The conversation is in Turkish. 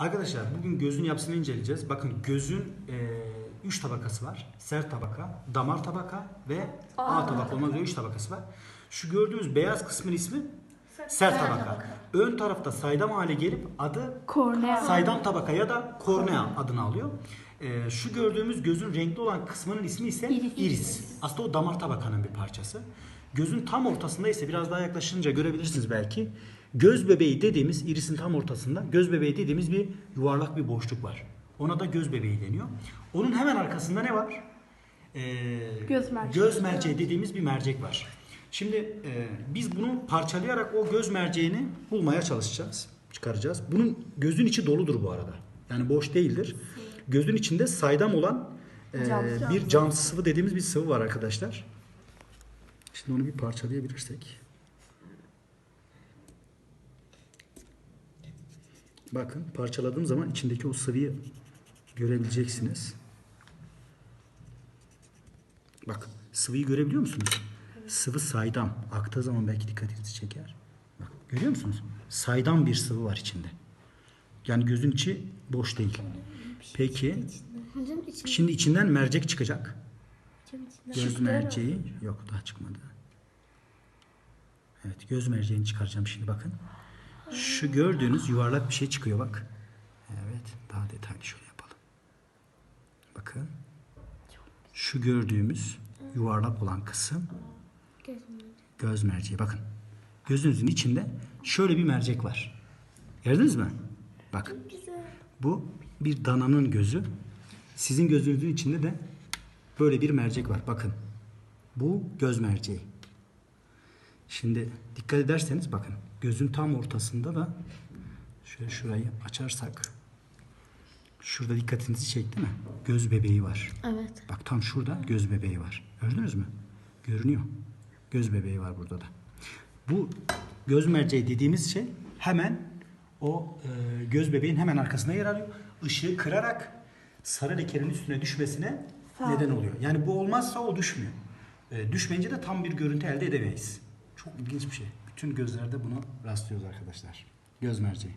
Arkadaşlar bugün gözün yapısını inceleyeceğiz. Bakın gözün 3 tabakası var. Ser tabaka, damar tabaka ve A tabaka olmak üzere 3 tabakası var. Şu gördüğünüz beyaz kısmın ismi ser tabaka. Ön tarafta saydam hale gelip adı Kornea. saydam tabaka ya da kornea adını alıyor. Ee, şu gördüğümüz gözün renkli olan kısmının ismi ise İris. iris. Aslında o damar tabakanın bir parçası. Gözün tam ortasında ise biraz daha yaklaşınca görebilirsiniz belki. Göz bebeği dediğimiz irisin tam ortasında göz bebeği dediğimiz bir yuvarlak bir boşluk var. Ona da göz bebeği deniyor. Onun hemen arkasında ne var? Ee, Göz merceği. Göz merceği dediğimiz bir mercek var. Şimdi e, biz bunu parçalayarak o göz merceğini bulmaya çalışacağız. Çıkaracağız. Bunun gözün içi doludur bu arada. Yani boş değildir. Gözün içinde saydam olan e, Cam. bir camsı sıvı dediğimiz bir sıvı var arkadaşlar. Şimdi onu bir parçalayabilirsek. Bakın parçaladığım zaman içindeki o sıvıyı görebileceksiniz. Bak sıvıyı görebiliyor musunuz? Sıvı saydam. Aktığı zaman belki dikkatinizi çeker. Bak görüyor musunuz? Saydam bir sıvı var içinde. Yani gözün içi boş değil. Peki şimdi içinden mercek çıkacak. Göz merceği yok daha çıkmadı. Evet göz merceğini çıkaracağım şimdi bakın. Şu gördüğünüz yuvarlak bir şey çıkıyor bak. Evet daha detaylı şöyle yapalım. Bakın. Şu gördüğümüz yuvarlak olan kısım göz merceği. Bakın. Gözünüzün içinde şöyle bir mercek var. Gördünüz mü? Bak. Bu bir dananın gözü. Sizin gözünüzün içinde de böyle bir mercek var. Bakın. Bu göz merceği. Şimdi dikkat ederseniz bakın. Gözün tam ortasında da şöyle şurayı açarsak şurada dikkatinizi çekti mi? Göz bebeği var. Evet. Bak tam şurada göz bebeği var. Gördünüz mü? Görünüyor. Göz bebeği var burada da. Bu göz merceği dediğimiz şey hemen o e, göz bebeğin hemen arkasına yer alıyor. Işığı kırarak sarı lekenin üstüne düşmesine neden oluyor. Yani bu olmazsa o düşmüyor. E, düşmeyince de tam bir görüntü elde edemeyiz. Çok ilginç bir şey. Bütün gözlerde buna rastlıyoruz arkadaşlar. Göz merceği.